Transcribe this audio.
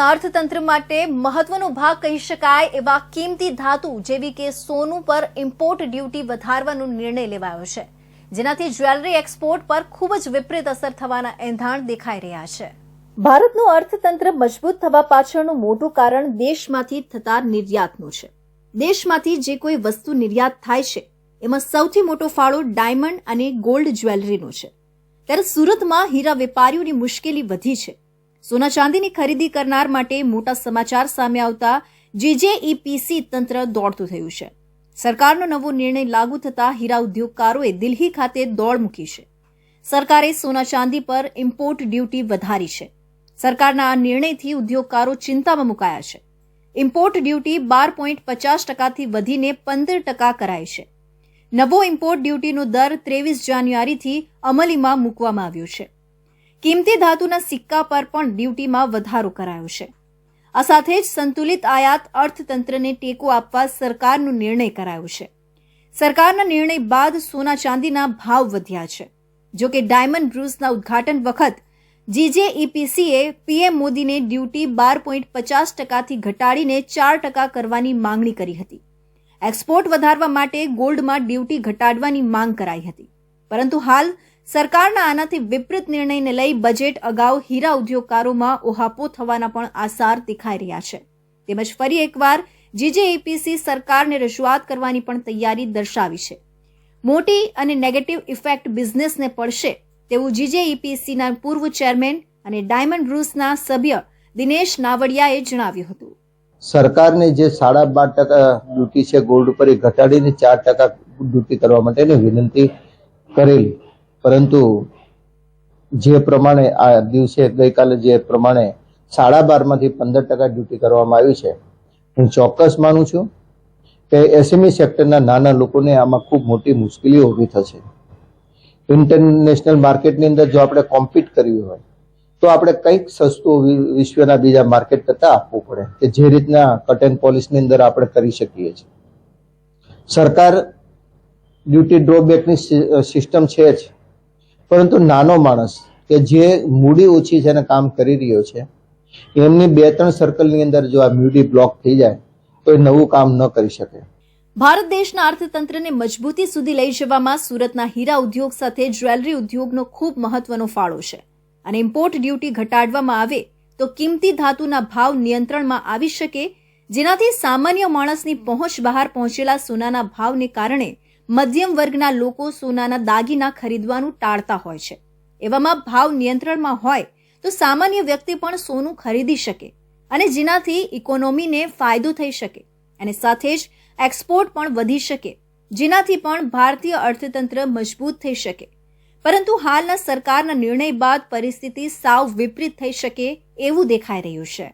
અર્થતંત્ર માટે મહત્વનો ભાગ કહી શકાય એવા કિંમતી ધાતુ જેવી કે સોનું પર ઇમ્પોર્ટ ડ્યુટી વધારવાનો નિર્ણય લેવાયો છે. જેનાથી જ્વેલરી એક્સપોર્ટ પર ખૂબ જ વિપરીત અસર થવાના એંધાણ દેખાઈ રહ્યા છે. ભારતનું અર્થતંત્ર મજબૂત થવા પાછળનું મોટું કારણ દેશમાંથી થતા નિર્યાતનું છે. દેશમાંથી જે કોઈ વસ્તુ નિર્યાત થાય છે, એમાં સૌથી મોટો ફાળો ડાયમંડ અને ગોલ્ડ જ્વેલરીનો છે. ત્યારે સુરતમાં હીરા વેપારીઓની મુશ્કેલી વધી છે. સોના ચાંદીની ખરીદી કરનાર માટે મોટા સમાચાર સામે આવતા જીજેઈપીસી તંત્ર દોડતું થયું છે. સરકારનો નવો નિર્ણય લાગુ થતા હીરા ઉદ્યોગકારોએ દિલ્હી ખાતે દોડ મૂકી છે. સરકારે સોના ચાંદી પર ઇમ્પોર્ટ ડ્યુટી વધારી છે. સરકારના આ નિર્ણયથી ઉદ્યોગકારો ચિંતામાં મુકાયા છે. ઇમ્પોર્ટ ડ્યુટી બાર પોઈન્ટ પચાસ ટકાથી વધીને પંદર ટકા કરાઈ છે. નવો ઇમ્પોર્ટ ડ્યુટીનો દર ત્રેવીસ જાન્યુઆરીથી અમલીમાં મૂકવામાં આવ્યો છે. કિંમતી ધાતુના સિક્કા પર પણ ડ્યુટીમાં વધારો કરાયો છે. આ સાથે જ સંતુલિત આયાત અર્થતંત્રને ટેકો આપવા સરકારનો નિર્ણય કરાયો છે. સરકારના નિર્ણય બાદ સોના ચાંદીના ભાવ વધ્યા છે. જો કે ડાયમંડ બ્રુસના ઉદ્ઘાટન વખત જીજેઈપીસીએ પીએમ મોદીને ડ્યુટી બાર પોઈન્ટ પચાસ ટકાથી ઘટાડીને ચાર ટકા કરવાની માંગણી કરી હતી. એક્સપોર્ટ વધારવા માટે ગોલ્ડમાં ડ્યુટી ઘટાડવાની માંગ કરાઈ હતી. પરંતુ હાલ સરકારના આનાથી વિપરીત નિર્ણયને લઈ બજેટ અગાઉ હીરા ઉદ્યોગકારોમાં ઓહાપો થવાના પણ આસાર દેખાઈ રહ્યા છે. તેમજ ફરી એકવાર જીજેએપીસી સરકારને રજૂઆત કરવાની પણ તૈયારી દર્શાવી છે. મોટી અને નેગેટિવ ઇફેક્ટ બિઝનેસને પડશે તેવું જીજેઈપીસીના પૂર્વ ચેરમેન અને ડાયમંડ રૂસના સભ્ય દિનેશ નાવડિયાએ જણાવ્યું હતું. સરકારને જે સાડા બાર ટકા ડ્યુટી છે, ગોલ્ડ ઉપર એ ઘટાડીને ચાર ટકા ડ્યુટી કરવા માટેની વિનંતી કરેલી. પરંતુ જે પ્રમાણે આ દિવસે ગઈકાલે જે પ્રમાણે સાડા બારમાંથી પંદર ટકા ડ્યુટી કરવામાં આવી છે, હું ચોક્કસ માનું છું કે એસએમઈ સેક્ટરના નાના લોકોને આમાં ખૂબ મોટી મુશ્કેલીઓ ઊભી થશે. ઇન્ટરનેશનલ માર્કેટની અંદર જો આપણે કોમ્પિટ કરવી હોય, તો આપણે કંઈક સસ્તું વિશ્વના બીજા માર્કેટ કરતાં આપવું પડે કે જે રીતના કટ એન્ડ પોલિસની અંદર આપણે કરી શકીએ છીએ. સરકાર ડ્યુટી ડ્રોબેકની સિસ્ટમ છે જ. પરંતુ નાનો માણસ કે જે મૂડી ઓછી છે અને કામ કરી રહ્યો છે, એમની બે ત્રણ સર્કલની અંદર જો આ મૂડી બ્લોક થઈ જાય, તો એ નવું કામ ન કરી શકે. ભારત દેશના અર્થતંત્રને મજબૂતી સુધી લઈ જવામાં સુરતના હીરા ઉદ્યોગ સાથે જ્વેલરી ઉદ્યોગનો ખૂબ મહત્વનો ફાળો છે. અને ઇમ્પોર્ટ ડ્યુટી ઘટાડવામાં આવે, તો કિંમતી ધાતુના ભાવ નિયંત્રણમાં આવી શકે, જેનાથી સામાન્ય માણસની પહોંચ બહાર પહોંચેલા સોનાના ભાવને કારણે મધ્યમ વર્ગના લોકો સોનાના દાગીના ખરીદવાનું ટાળતા હોય છે. એવામાં ભાવ નિયંત્રણમાં હોય તો સામાન્ય વ્યક્તિ પણ સોનું ખરીદી શકે અને જેનાથી ઇકોનોમીને ફાયદો થઈ શકે અને સાથે જ એક્સપોર્ટ પણ વધી શકે, જેનાથી પણ ભારતીય અર્થતંત્ર મજબૂત થઈ શકે. પરંતુ હાલના સરકારના નિર્ણય બાદ પરિસ્થિતિ સાવ વિપરીત થઈ શકે એવું દેખાઈ રહ્યું છે.